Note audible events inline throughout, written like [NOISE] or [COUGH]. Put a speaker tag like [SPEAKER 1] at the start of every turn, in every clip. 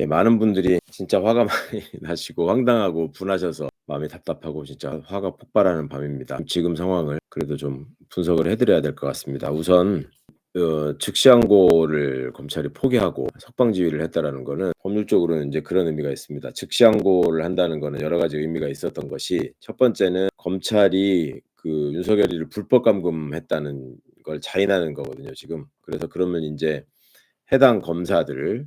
[SPEAKER 1] 예, 많은 분들이 진짜 화가 많이 [LAUGHS] 나시고 황당하고 분하셔서 마음이 답답하고 진짜 화가 폭발하는 밤입니다. 지금 상황을 그래도 좀 분석을 해 드려야 될 것 같습니다. 우선 어 즉시항고를 검찰이 포기하고 석방지휘를 했다라는 거는 법률적으로는 인제 그런 의미가 있습니다. 즉시항고를 한다는 거는 여러 가지 의미가 있었던 것이 첫 번째는 검찰이 그 윤석열이를 불법 감금했다는 걸 자인하는 거거든요 지금. 그래서 그러면 인제 해당 검사들을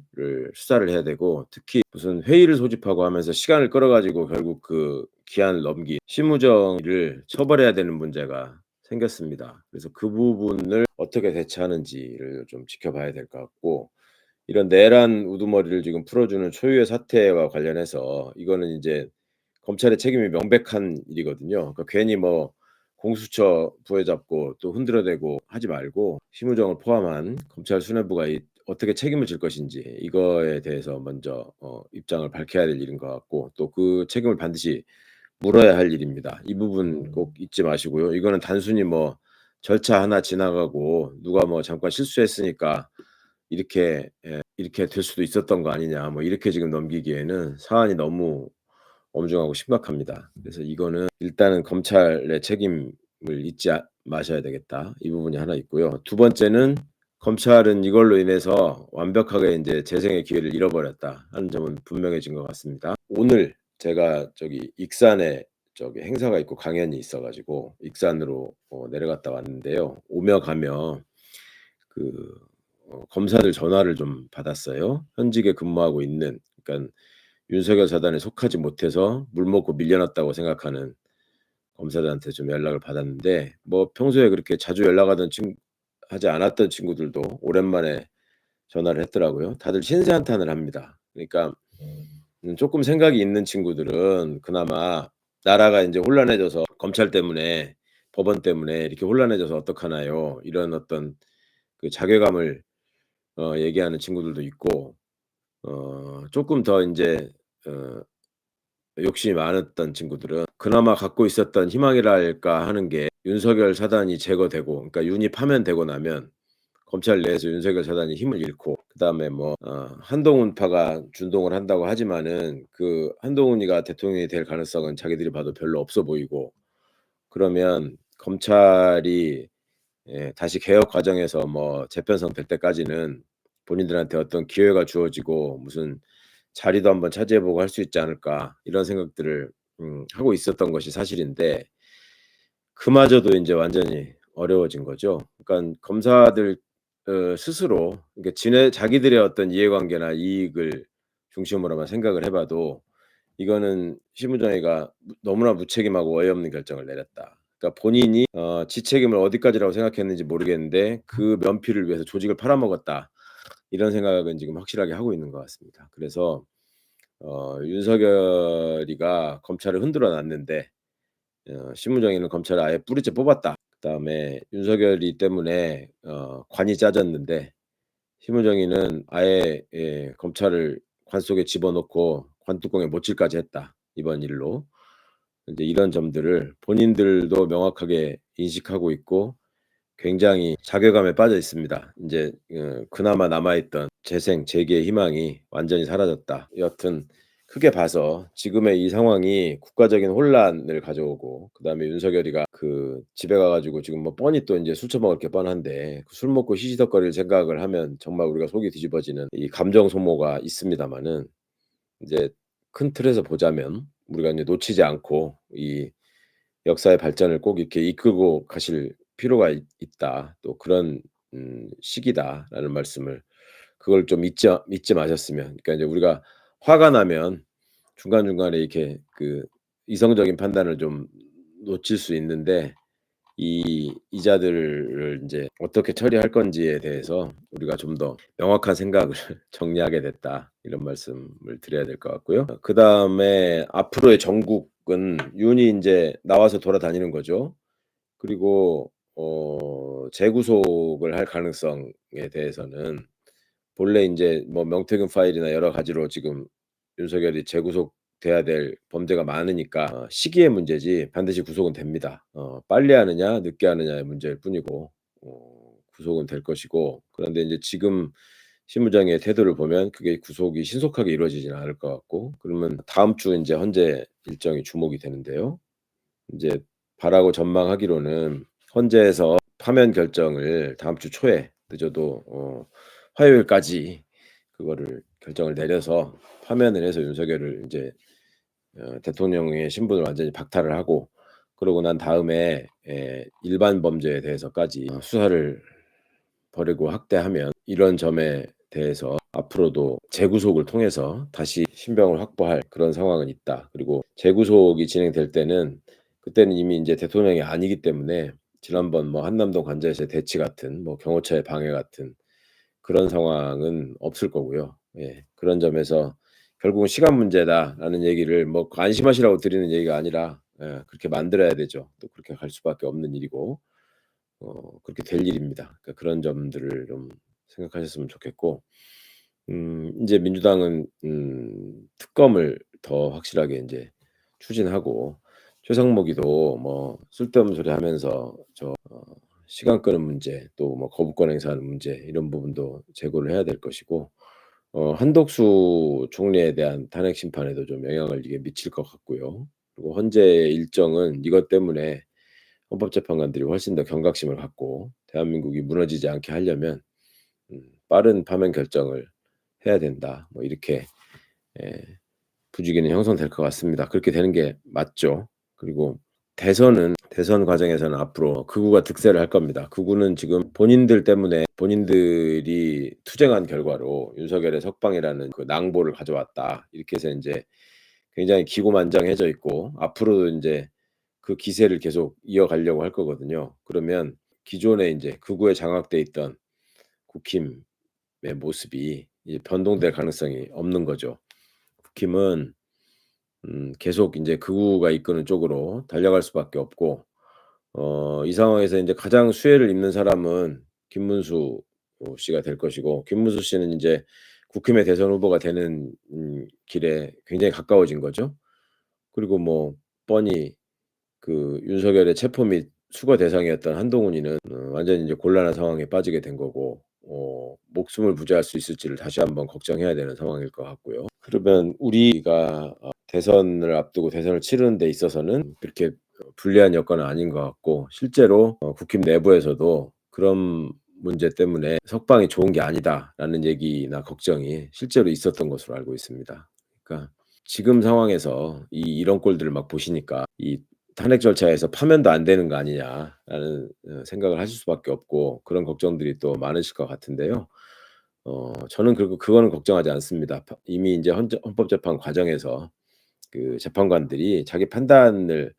[SPEAKER 1] 수사를 해야 되고 특히 무슨 회의를 소집하고 하면서 시간을 끌어 가지고 결국 그 기한을 넘긴 심우정을 처벌해야 되는 문제가 생겼습니다. 그래서 그 부분을 어떻게 대처하는지를 좀 지켜봐야 될 것 같고 이런 내란 우두머리를 지금 풀어주는 초유의 사태와 관련해서 이거는 인제 검찰의 책임이 명백한 일이거든요. 그러니까 괜히 뭐 공수처 부여잡고 또 흔들어대고 하지 말고 심우정을 포함한 검찰 수뇌부가 이 어떻게 책임을 질 것인지 이거에 대해서 먼저 어 입장을 밝혀야 될 일인 것 같고 또 그 책임을 반드시 물어야 할 일입니다. 이 부분 꼭 잊지 마시고요. 이거는 단순히 뭐 절차 하나 지나가고 누가 뭐 잠깐 실수했으니까 이렇게 예 이렇게 될 수도 있었던 거 아니냐 뭐 이렇게 지금 넘기기에는 사안이 너무 엄중하고 심각합니다. 그래서 이거는 일단은 검찰의 책임을 잊지 아 마셔야 되겠다. 이 부분이 하나 있고요. 두 번째는 검찰은 이걸로 인해서 완벽하게 인제 재생의 기회를 잃어버렸다 하는 점은 분명해진 것 같습니다. 오늘 제가 저기 익산에 저기 행사가 있고 강연이 있어 가지고 익산으로 어 내려갔다 왔는데요. 오며 가며 그 어 검사들 전화를 좀 받았어요. 현직에 근무하고 있는 그러니깐 윤석열 사단에 속하지 못해서 물 먹고 밀려났다고 생각하는 검사들한테 좀 연락을 받았는데 뭐 평소에 그렇게 자주 연락하던 친 하지 않았던 친구들도 오랜만에 전화를 했더라고요. 다들 신세 한탄을 합니다. 그러니까 음 쪼끔 생각이 있는 친구들은 그나마 나라가 인제 혼란해져서 검찰 때문에 법원 때문에 이렇게 혼란해져서 어떡하나요? 이런 어떤 그 자괴감을 어 얘기하는 친구들도 있고 어 쪼끔 더 인제 어 욕심이 많았던 친구들은 그나마 갖고 있었던 희망이랄까 하는 게 윤석열 사단이 제거되고 그러니까 윤이 파면되고 나면 검찰 내에서 윤석열 사단이 힘을 잃고 그다음에 뭐 어 한동훈파가 준동을 한다고 하지만은 그 한동훈이가 대통령이 될 가능성은 자기들이 봐도 별로 없어 보이고 그러면 검찰이 예 다시 개혁 과정에서 뭐 재편성 될 때까지는 본인들한테 어떤 기회가 주어지고 무슨 자리도 한번 차지해 보고 할 수 있지 않을까 이런 생각들을 음 하고 있었던 것이 사실인데 그마저도 인제 완전히 어려워진 거죠. 그러니깐 검사들 어 스스로 그러니까 지네 자기들의 어떤 이해관계나 이익을 중심으로만 생각을 해 봐도 이거는 심우정이가 무 너무나 무책임하고 어이없는 결정을 내렸다. 그러니까 본인이 어 지 책임을 어디까지라고 생각했는지 모르겠는데 '그 면피를 위해서 조직을 팔아먹었다.' 이런 생각은 지금 확실하게 하고 있는 것 같습니다. 그래서 어 윤석열이가 검찰을 흔들어 놨는데 어 심우정이는 검찰을 아예 뿌리째 뽑았다. 그다음에 윤석열이 때문에 어 관이 짜졌는데 심우정이는 아예 예 검찰을 관 속에 집어넣고 관뚜껑에 못질까지 했다, 이번 일로. 인제 이런 점들을 본인들도 명확하게 인식하고 있고 굉장히 자괴감에 빠져 있습니다. 인제 어 그나마 남아 있던 재생 재기의 희망이 완전히 사라졌다. 여하튼 크게 봐서 지금의 이 상황이 국가적인 혼란을 가져오고 그다음에 윤석열이가 그 집에 가 가지고 지금 뭐 뻔히 또 인제 술 처먹을 게 뻔한데 그술 먹고 시시덕거릴 생각을 하면 정말 우리가 속이 뒤집어지는 이 감정 소모가 있습니다마는 인제 큰 틀에서 보자면 우리가 인제 놓치지 않고 이 역사의 발전을 꼭 이렇게 이끌고 가실 필요가 있 있다. 또 그런 음 시기다라는 말씀을 그걸 좀 잊지 잊지 마셨으면 그러니까 이제 우리가 화가 나면 중간 중간에 이렇게 그 이성적인 판단을 좀 놓칠 수 있는데 이 이자들을 인제 어떻게 처리할 건지에 대해서 우리가 좀 더 명확한 생각을 [LAUGHS] 정리하게 됐다. 이런 말씀을 드려야 될 것 같고요. 어 그다음에 앞으로의 정국은 윤이 인제 나와서 돌아다니는 거죠. 그리고 어 재구속을 할 가능성에 대해서는 본래 인제 뭐 명태균 파일이나 여러 가지로 지금 윤석열이 재구속 돼야 될 범죄가 많으니까 어 시기의 문제지 반드시 구속은 됩니다. 어 빨리 하느냐 늦게 하느냐의 문제일 뿐이고 어 구속은 될 것이고 그런데 인제 지금 실무자의 태도를 보면 그게 구속이 신속하게 이루어지지는 않을 것 같고 그러면 다음 주 인제 헌재 일정이 주목이 되는데요. 인제 바라고 전망하기로는 헌재에서 파면 결정을 다음 주 초에 늦어도 어 화요일까지 그거를 결정을 내려서 파면을 해서 윤석열을 인제 어 대통령의 신분을 완전히 박탈을 하고 그러고 난 다음에 예 일반 범죄에 대해서까지 어 수사를 벌이고 확대하면 이런 점에 대해서 앞으로도 재구속을 통해서 다시 신병을 확보할 그런 상황은 있다. 그리고 재구속이 진행될 때는 그때는 이미 인제 대통령이 아니기 때문에 지난번 뭐 한남동 관저에서의 대치 같은 뭐 경호처의 방해 같은 그런 상황은 없을 거고요. 예. 그런 점에서 "결국은 시간 문제다."라는 얘기를 뭐 안심하시라고 드리는 얘기가 아니라 예 그렇게 만들어야 되죠. 또 그렇게 갈 수밖에 없는 일이고 어 그렇게 될 일입니다. 그러니까 그런 점들을 좀 생각하셨으면 좋겠고 음 인제 민주당은 음 특검을 더 확실하게 인제 추진하고 최상목이도 뭐 쓸데없는 소리 하면서 저 어 시간 끄는 문제 또 뭐 거부권 행사하는 문제 이런 부분도 제고를 해야 될 것이고 어 한덕수 총리에 대한 탄핵 심판에도 좀 영향을 이게 미칠 것 같고요. 그리고 헌재의 일정은 이것 때문에 헌법재판관들이 훨씬 더 경각심을 갖고 대한민국이 무너지지 않게 하려면 음 "빠른 파면 결정을 해야 된다." 뭐 이렇게 예 부추기는 형성될 것 같습니다. 그렇게 되는 게 맞죠. 그리고 대선은 대선 과정에서는 앞으로 극우가 득세를 할 겁니다. 극우는 지금 본인들 때문에 본인들이 투쟁한 결과로 윤석열의 석방이라는 그 낭보를 가져왔다. 이렇게 해서 인제 굉장히 기고만장해져 있고 앞으로도 인제 그 기세를 계속 이어가려고 할 거거든요. 그러면 기존에 인제 극우에 장악돼 있던 국힘의 모습이 이제 변동될 가능성이 없는 거죠. 국힘은 음 계속 인제 극우가 이끄는 쪽으로 달려갈 수밖에 없고 어 이 상황에서 인제 가장 수혜를 입는 사람은 김문수 어 씨가 될 것이고 김문수 씨는 인제 국힘의 대선 후보가 되는 음 길에 굉장히 가까워진 거죠. 그리고 뭐 뻔히 그 윤석열의 체포 및 수거 대상이었던 한동훈이는 어 완전히 이제 곤란한 상황에 빠지게 된 거고 어 목숨을 부지할 수 있을지를 다시 한번 걱정해야 되는 상황일 것 같고요. 그러면 우리가 어 대선을 앞두고 대선을 치르는 데 있어서는 그렇게 어 불리한 여건은 아닌 것 같고 실제로 어 국힘 내부에서도 그런 문제 때문에 "석방이 좋은 게 아니다."라는 얘기나 걱정이 실제로 있었던 것으로 알고 있습니다. 그러니까 지금 상황에서 이 이런 꼴들을 막 보시니까 이 '탄핵 절차에서 파면도 안 되는 거 아니냐.'라는 어 생각을 하실 수밖에 없고 그런 걱정들이 또 많으실 것 같은데요. 어 저는 그리고 그거는 걱정하지 않습니다. 파 이미 헌재 헌법재판 과정에서 그 재판관들이 자기 판단을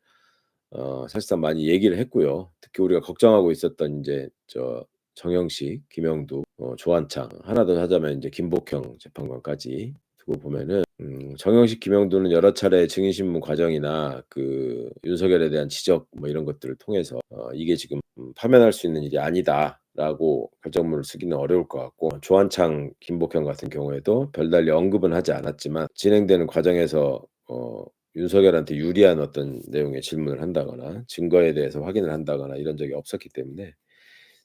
[SPEAKER 1] 어 사실상 많이 얘기를 했고요. 특히 우리가 걱정하고 있었던 인제 저 정영식, 김영두, 어 조한창 하나 더 하자면 인제 김복형 재판관까지 두고 보면은 음 정영식, 김영두는 여러 차례 증인 신문 과정이나 그 윤석열에 대한 지적 뭐 이런 것들을 통해서 어 "이게 지금 음 파면할 수 있는 일이 아니다."라고 결정문을 쓰기는 어려울 것 같고 조한창, 김복형 같은 경우에도 별달리 언급은 하지 않았지만 진행되는 과정에서 어 윤석열한테 유리한 어떤 내용의 질문을 한다거나 증거에 대해서 확인을 한다거나 이런 적이 없었기 때문에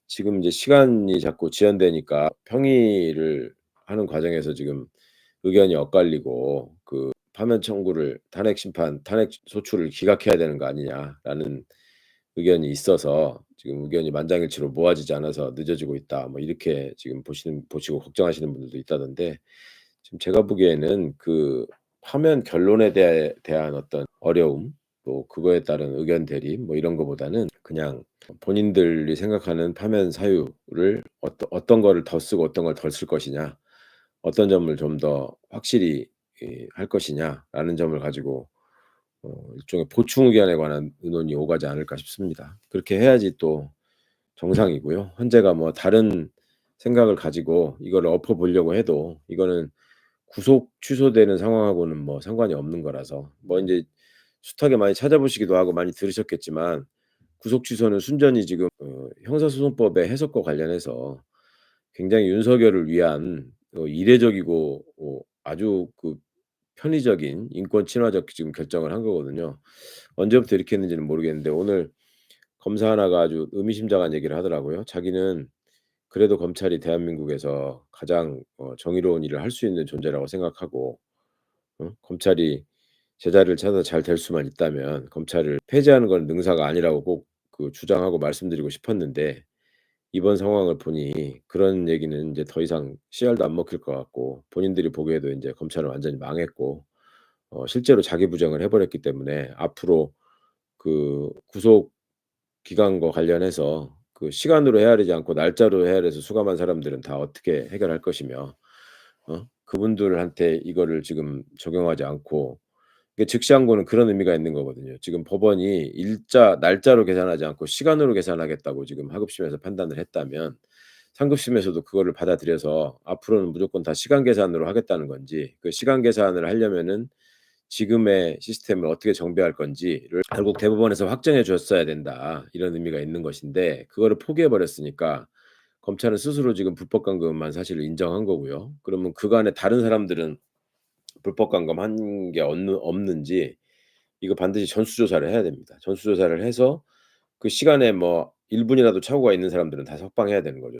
[SPEAKER 1] 지금 인제 시간이 자꾸 지연되니까 평의를 하는 과정에서 지금 의견이 엇갈리고 그 "파면 청구를 탄핵 심판 탄핵 소추를 기각해야 되는 거 아니냐."라는 의견이 있어서 지금 의견이 만장일치로 모아지지 않아서 늦어지고 있다. 뭐 이렇게 지금 보시는 보시고 걱정하시는 분들도 있다던데 지금 제가 보기에는 그 파면 결론에 대해 대한 어떤 어려움 또 그거에 따른 의견 대립 뭐 이런 거보다는 그냥 본인들이 생각하는 파면 사유를 어떠 어떤 거를 더 쓰고 어떤 걸 덜 쓸 것이냐, 어떤 점을 좀 더 확실히 이할 것이냐라는 점을 가지고 어 일종의 보충 의견에 관한 의논이 오가지 않을까 싶습니다. 그렇게 해야지 또 정상이고요. 헌재가 뭐 다른 생각을 가지고 이거를 엎어 보려고 해도 이거는 구속 취소되는 상황하고는 뭐 상관이 없는 거라서 뭐 인제 숱하게 많이 찾아보시기도 하고 많이 들으셨겠지만 구속 취소는 순전히 지금 어 형사소송법의 해석과 관련해서 굉장히 윤석열을 위한 어 이례적이고 어 아주 그 편의적인 인권 친화적 지금 결정을 한 거거든요. 언제부터 이렇게 했는지는 모르겠는데 오늘 검사 하나가 아주 의미심장한 얘기를 하더라고요. 자기는 그래도 검찰이 대한민국에서 가장 어 정의로운 일을 할 수 있는 존재라고 생각하고 어 검찰이 제자리를 찾아서 잘될 수만 있다면 검찰을 폐지하는 건 능사가 아니라고 꼭 그 주장하고 말씀드리고 싶었는데 이번 상황을 보니 그런 얘기는 인제 더 이상 씨알도 안 먹힐 것 같고 본인들이 보기에도 인제 검찰은 완전히 망했고 어 실제로 자기 부정을 해 버렸기 때문에 앞으로 그 구속 기간과 관련해서 그 시간으로 헤아리지 않고 날짜로 헤아려서 수감한 사람들은 다 어떻게 해결할 것이며 어 그분들한테 이거를 지금 적용하지 않고 이게 즉시항고는 그런 의미가 있는 거거든요. 지금 법원이 일자 날짜로 계산하지 않고 시간으로 계산하겠다고 지금 하급심에서 판단을 했다면 상급심에서도 그거를 받아들여서 앞으로는 무조건 다 시간 계산으로 하겠다는 건지 그 시간 계산을 하려면은 지금의 시스템을 어떻게 정비할 건지를 결국 대법원에서 확정해 줬어야 된다. 이런 의미가 있는 것인데 그거를 포기해 버렸으니까 검찰은 스스로 지금 불법 감금한 사실을 인정한 거고요. 그러면 그간에 다른 사람들은 불법 감금한 게 없는 없는지 이거 반드시 전수조사를 해야 됩니다. 전수조사를 해서 그 시간에 뭐 1 분이라도 착오가 있는 사람들은 다 석방해야 되는 거죠.